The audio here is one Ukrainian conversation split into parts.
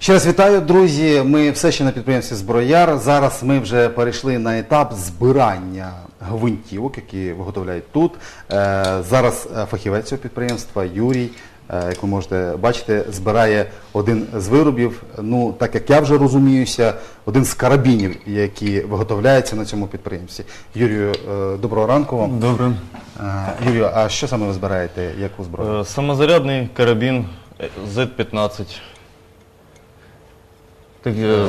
Ще раз вітаю, друзі. Ми все ще на підприємстві Зброяр. Зараз ми вже перейшли на етап збирання гвинтівок, які виготовляють тут. Е, Зараз е, фахівець цього підприємства Юрій, е, як ви можете бачити, збирає один з виробів. Ну, так як я вже розуміюся, один з карабінів, які виготовляються на цьому підприємстві. Юрію, е, доброго ранку вам. Добре. Е, Юрію, а що саме ви збираєте? Яку зброю? Э, Самозарядный карабин э, Z15. Так, э,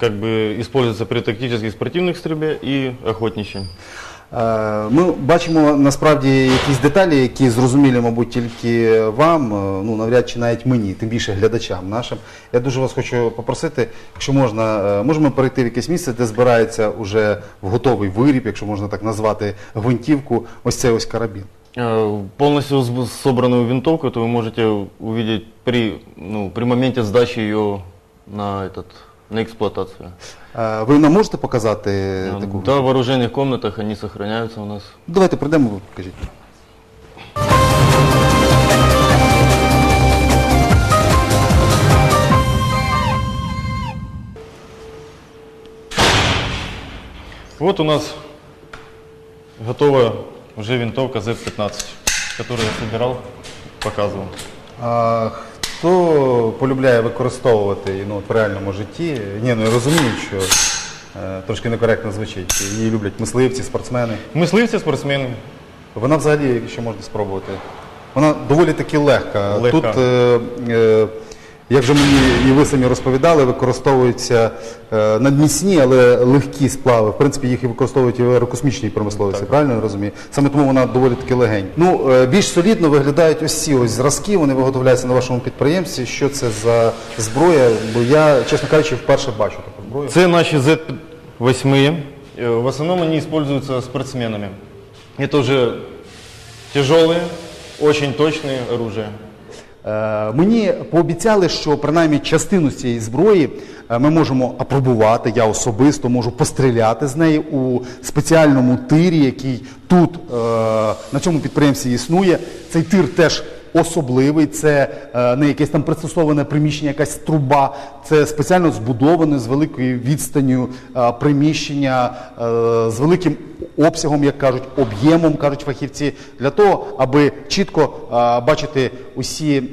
как бы используется при тактической спортивных стрельбе и охотничьей. Е, Ми бачимо насправді якісь деталі, які зрозумілі, мабуть, тільки вам, е, ну навряд чи навіть мені, тим більше глядачам нашим. Я дуже вас хочу попросити, якщо можна, е, можемо перейти в якесь місце, де збирається уже в готовий виріб, якщо можна так назвати, гвинтівку, ось цей ось карабін. Э, Полностью сб- собранную винтовку, это вы можете увидеть при, ну, при моменте сдачи ее на, этот, на эксплуатацию. Е, Ви нам можете показати Э, таку? Да, в вооруженных комнатах они сохраняются у нас. Давайте прийдемо, ви покажіть. Вот у нас готовая уже винтовка Z15, которую я собирал, показывал. А хто полюбляє використовувати ну, в реальному житті? Ні, ну я розумію, що е, трошки некоректно звучить. Її люблять мисливці, спортсмени. Мисливці, спортсмени. Вона взагалі, якщо можна спробувати, вона доволі таки легка. Легка. Тут, е, е, як вже мені і ви самі розповідали, використовуються е, надмісні, але легкі сплави. В принципі, їх і використовують і в аерокосмічній промисловості, правильно я розумію? Саме тому вона доволі таки легень. Ну, е, більш солідно виглядають ось ці ось зразки, вони виготовляються на вашому підприємстві. Що це за зброя? Бо я, чесно кажучи, вперше бачу таку зброю. Це наші Z8. Э, В основном они используются спортсменами. Это уже тяжелые, очень точные оружия. Е, Мені пообіцяли, що принаймні частину цієї зброї е, ми можемо апробувати. Я особисто можу постріляти з неї у спеціальному тирі, який тут е, на цьому підприємстві існує. Цей тир теж особливий. Це не якесь там пристосоване приміщення, якась труба. Це спеціально збудоване з великою відстанню приміщення, з великим обсягом, як кажуть, об'ємом, кажуть фахівці, для того, аби чітко е, бачити усі е,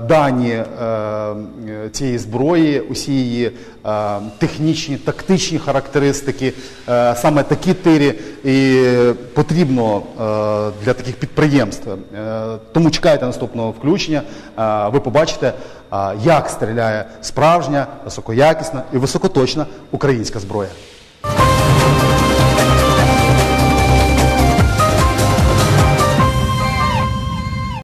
дані е, цієї зброї, усі її технічні, тактичні характеристики, саме такі тирі і потрібно для таких підприємств. Тому чекайте наступного включення. Ви побачите, як стріляє справжня, високоякісна і високоточна українська зброя.